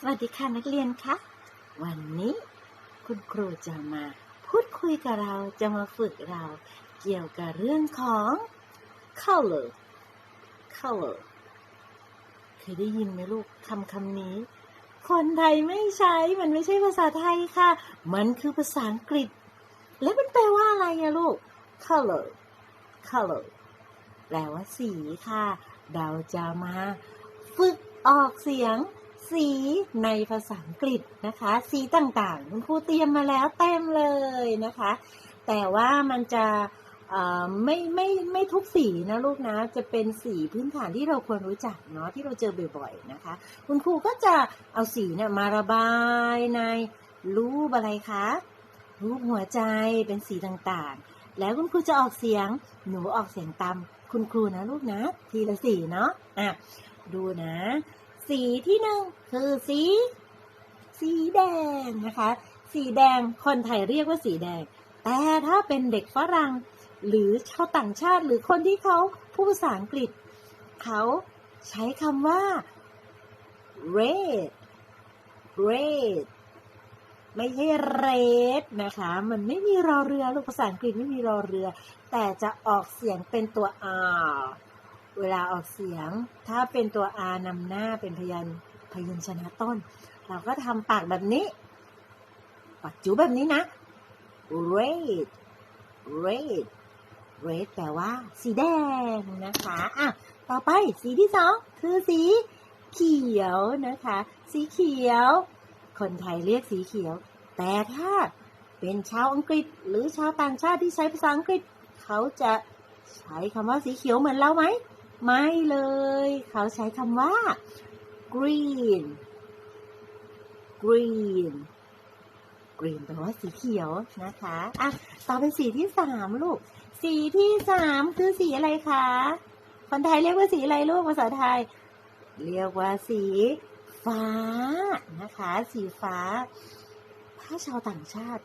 สวัสดีค่ะนักเรียนคะวันนี้คุณครูจะมาพูดคุยกับเราจะมาฝึกเราเกี่ยวกับเรื่องของ color color เคยได้ยินไหมลูกคำคำนี้ คนไทยไม่ใช้มันไม่ใช่ภาษาไทยค่ะ มันคือภาษาอังกฤษ แล้วมันแปลว่าอะไรอะลูก color color แปลว่าสีค่ะ เราจะมาฝึกออกเสียง สีในภาษาอังกฤษนะคะ สีต่างๆคุณครูเตรียมมาแล้วเต็มเลยนะคะ แต่ว่ามันจะเอ่ไม่ไม่ไม่ทุกสีนะลูกนะ จะเป็นสีพื้นฐานที่เราควรรู้จักเนาะที่เราเจอบ่อยๆนะคะ คุณครูก็จะเอาสีเนี่ยมาระบายในรูปอะไรคะรูปหัวใจเป็นสีต่างๆ แล้วคุณครูจะออกเสียงหนูออกเสียงตามคุณครูนะลูกนะ ทีละสีเนาะอะดูนะ สีที่หนึ่งคือสี สีแดงนะคะ สีแดงคนไทยเรียกว่าสีแดง แต่ถ้าเป็นเด็กฝรั่งหรือชาวต่างชาติหรือคนที่เขาพูดภาษาอังกฤษ เขาใช้คำว่า red red ไม่ใช่ red นะคะ มันไม่มีรอเรือลูกภาษาอังกฤษไม่มีรอเรือ แต่จะออกเสียงเป็นตัว r เวลาออกเสียง ถ้าเป็นตัว r นำหน้าเป็นพยัญพยัญชนะต้น เราก็ทำปากแบบนี้ ปากจูแบบนี้นะ red red red แปลว่าสีแดงนะคะ อะ ต่อไปสีที่สองคือสีเขียวนะคะ สีเขียว คนไทยเรียกสีเขียว แต่ถ้าเป็นชาวอังกฤษ หรือชาวต่างชาติที่ใช้ภาษาอังกฤษ เขาจะใช้คำว่าสีเขียวเหมือนเราไหม ไม่เลย เขาใช้คำว่า green green green แปลว่าสีเขียวนะคะ อะ ต่อเป็นสีที่สามลูก สีที่สามคือสีอะไรคะ คนไทยเรียกว่าสีอะไรลูกภาษาไทย เรียกว่าสีฟ้านะคะ สีฟ้า ถ้าชาวต่างชาติ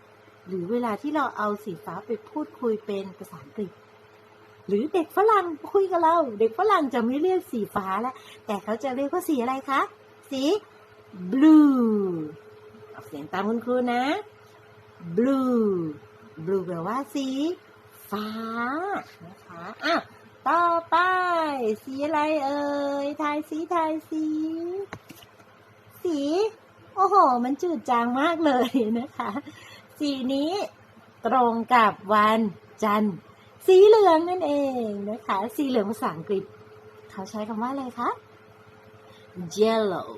หรือเวลาที่เราเอาสีฟ้าไปพูดคุยเป็นภาษาอังกฤษ หรือเด็กฝรั่งคุยกับเรา เด็กฝรั่งจะไม่เรียกสีฟ้าแล้วแต่เขาจะเรียกว่าสีอะไรคะ สี blue ออกเสียงตามคุณครูนะ blue blue แปลว่าสี ฟ้านะคะอะต่อไป สีอะไรเอ่ยทายสีทายสีสี โอ้โห มันจืดจางมากเลยนะคะ สีนี้ตรงกับวันจันทร์ สีเหลืองนั่นเองนะคะ สีเหลืองภาษาอังกฤษ เขาใช้คำว่าอะไรคะ yellow